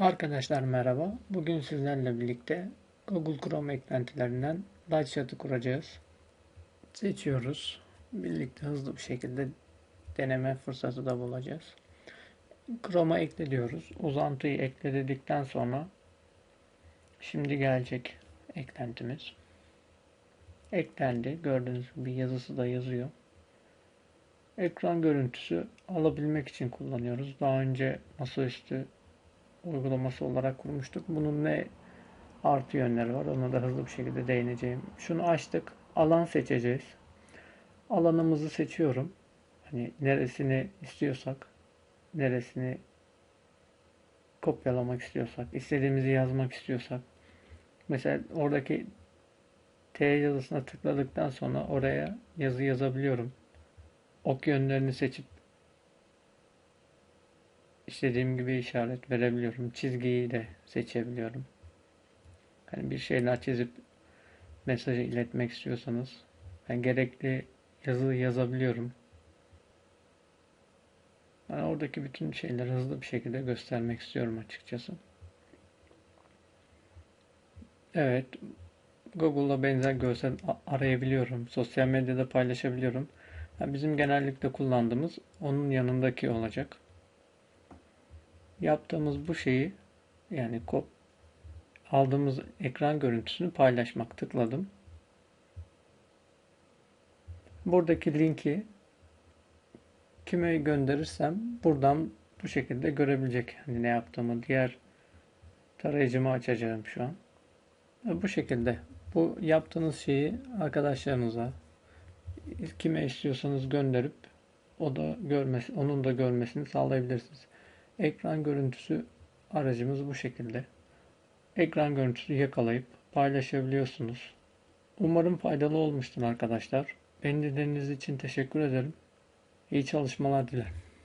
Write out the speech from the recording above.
Arkadaşlar merhaba. Bugün sizlerle birlikte Google Chrome eklentilerinden Light Chat'ı kuracağız. Seçiyoruz. Birlikte hızlı bir şekilde deneme fırsatı da bulacağız. Chrome'a ekle diyoruz. Uzantıyı ekle dedikten sonra şimdi gelecek eklentimiz. Eklendi. Gördüğünüz gibi yazısı da yazıyor. Ekran görüntüsü alabilmek için kullanıyoruz. Daha önce masaüstü uygulaması olarak kurmuştuk. Bunun ne artı yönleri var. Ona da hızlı bir şekilde değineceğim. Şunu açtık. Alan seçeceğiz. Alanımızı seçiyorum. Hani neresini istiyorsak, neresini kopyalamak istiyorsak, istediğimizi yazmak istiyorsak. Mesela oradaki T yazısına tıkladıktan sonra oraya yazı yazabiliyorum. Ok yönlerini seçip istediğim gibi işaret verebiliyorum. Çizgiyi de seçebiliyorum. Hani bir şeyler çizip mesajı iletmek istiyorsanız ben gerekli yazı yazabiliyorum. Ben oradaki bütün şeyleri hızlı bir şekilde göstermek istiyorum açıkçası. Evet, Google'da benzer görsel arayabiliyorum. Sosyal medyada paylaşabiliyorum. Yani bizim genellikle kullandığımız onun yanındaki olacak yaptığımız bu şeyi yani kop aldığımız ekran görüntüsünü paylaşmak tıkladım. Buradaki linki kime gönderirsem buradan bu şekilde görebilecek hani ne yaptığımı diğer tarayıcımı açacağım şu an. Bu şekilde bu yaptığınız şeyi arkadaşlarınıza kime istiyorsanız gönderip o da görmesi, onun da görmesini sağlayabilirsiniz. Ekran görüntüsü aracımız bu şekilde. Ekran görüntüsü yakalayıp paylaşabiliyorsunuz. Umarım faydalı olmuştur arkadaşlar. Beni dinlediğiniz için teşekkür ederim. İyi çalışmalar dilerim.